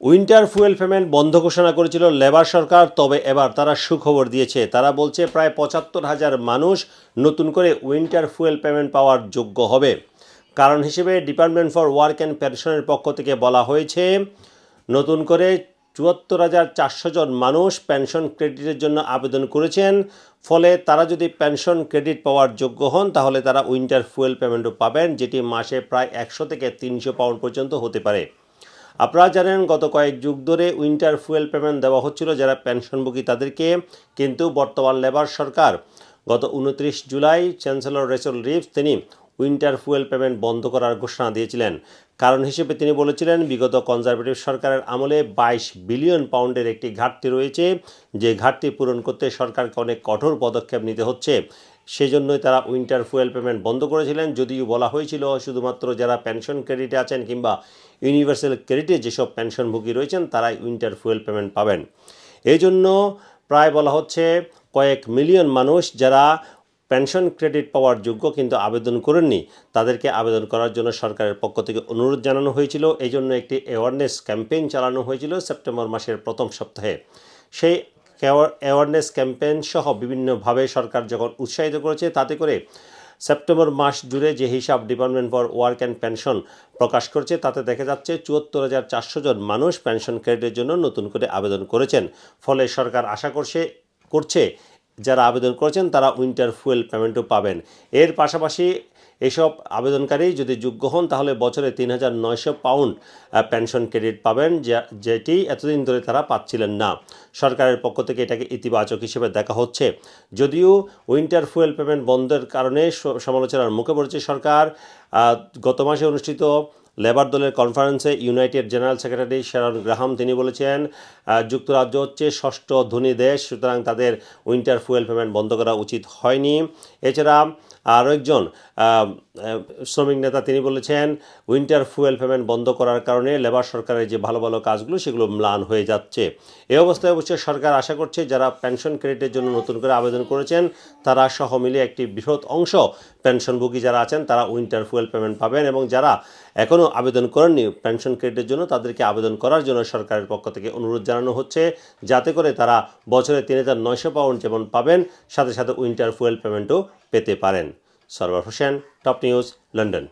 Winter fuel payment বন্ধ ঘোষণা করেছিল লেবার সরকার, তবে এবার তারা সুখবর দিয়েছে। তারা বলছে প্রায় পঁচাত্তর হাজার মানুষ নতুন করে উইন্টার ফুয়েল পেমেন্ট পাওয়ার যোগ্য হবে। কারণ হিসেবে ডিপার্টমেন্ট ফর ওয়ার্ক অ্যান্ড পেনশনের পক্ষ থেকে বলা হয়েছে, নতুন করে চুয়াত্তর হাজার চারশো জন মানুষ পেনশন ক্রেডিটের জন্য আবেদন করেছেন। ফলে তারা যদি পেনশন ক্রেডিট পাওয়ার যোগ্য হন, তাহলে তারা উইন্টার ফুয়েল পেমেন্টও পাবেন, যেটি মাসে প্রায় একশো থেকে তিনশো পাউন্ড পর্যন্ত হতে পারে। আপনারা জানেন, গত কয়েক যুগ ধরে উইন্টার ফুয়েল পেমেন্ট দেওয়া হচ্ছিল যারা পেনশনভোগী তাদেরকে, কিন্তু বর্তমান লেবার সরকার গত উনত্রিশ জুলাই চ্যান্সেলর রেচল রিভস তিনি উইন্টার ফুয়েল পেমেন্ট বন্ধ করার ঘোষণা দিয়েছিলেন। কারণ হিসেবে তিনি বলেছিলেন, বিগত কনজারভেটিভ সরকারের আমলে বাইশ বিলিয়ন পাউন্ডের একটি ঘাটতি রয়েছে। যে ঘাটতি পূরণ করতে সরকারকে অনেক কঠোর পদক্ষেপ নিতে হচ্ছে। সেজন্যই তারা উইন্টার ফুয়েল পেমেন্ট বন্ধ করেছিলেন। যদিও বলা হয়েছিল শুধুমাত্র যারা পেনশন ক্রেডিটে আছেন কিংবা ইউনিভার্সাল ক্রেডিটে যেসব পেনশনভোগী রয়েছেন, তারাই উইন্টার ফুয়েল পেমেন্ট পাবেন। এই জন্য প্রায় বলা হচ্ছে কয়েক মিলিয়ন মানুষ যারা পেনশন ক্রেডিট পাওয়ার যোগ্য কিন্তু আবেদন করেননি, তাদেরকে আবেদন করার জন্য সরকারের পক্ষ থেকে অনুরোধ জানানো হয়েছিল। এই জন্য একটি অ্যাওয়ারনেস ক্যাম্পেইন চালানো হয়েছিল সেপ্টেম্বর মাসের প্রথম সপ্তাহে। সেই অ্যাওয়ারনেস ক্যাম্পেইন সহ বিভিন্নভাবে সরকার যখন উৎসাহিত করেছে, তাতে করে সেপ্টেম্বর মাস জুড়ে যে হিসাব department for work and pension প্রকাশ করছে, তাতে দেখা যাচ্ছে চুয়াত্তর হাজার চারশো জন মানুষ পেনশন ক্রেডিটের জন্য নতুন করে আবেদন করেছেন। ফলে সরকার আশা করছে করছে, যারা আবেদন করেছেন তারা উইন্টার ফুয়েল পেমেন্টও পাবেন। এর পাশাপাশি এসব আবেদনকারী যদি যোগ্য হন, তাহলে বছরে তিন হাজার নয়শো পাউন্ড পেনশন ক্রেডিট পাবেন যেটি এতদিন ধরে তারা পাচ্ছিলেন না। সরকারের পক্ষ থেকে এটাকে ইতিবাচক হিসেবে দেখা হচ্ছে। যদিও উইন্টার ফুয়েল পেমেন্ট বন্ধের কারণে সমালোচনার মুখে পড়েছে সরকার গত মাসে অনুষ্ঠিত লেবার দলের কনফারেন্সে united general secretary Sharon Graham তিনি বলেছেন যুক্তরাজ্য হচ্ছে ষষ্ঠ ধনী দেশ, সুতরাং তাদের উইন্টার ফুয়েল পেমেন্ট বন্ধ করা উচিত হয়নি। এছাড়া আরও একজন শ্রমিক নেতা তিনি বলেছেন উইন্টার ফুয়েল পেমেন্ট বন্ধ করার কারণে লেবার সরকারের যে ভালো ভালো কাজগুলো সেগুলো ম্লান হয়ে যাচ্ছে। এই অবস্থায় অবশ্যই সরকার আশা করছে, যারা পেনশন ক্রেডিটের জন্য নতুন করে আবেদন করেছেন, তারা সহ মিলিয়ে একটি বৃহৎ অংশ পেনশনভোগী যারা আছেন, তারা উইন্টার ফুয়েল পেমেন্ট পাবেন এবং যারা এখনও আবেদন করেননি পেনশন ক্রেডিটের জন্য, তাদেরকে আবেদন করার জন্য সরকারের পক্ষ থেকে অনুরোধ জানানো হচ্ছে, যাতে করে তারা বছরে তিন হাজার নয়শো পাউন্ড যেমন পাবেন, সাথে সাথে উইন্টার ফুয়েল পেমেন্টও পেতে পারেন। Sarwar Hossain top news London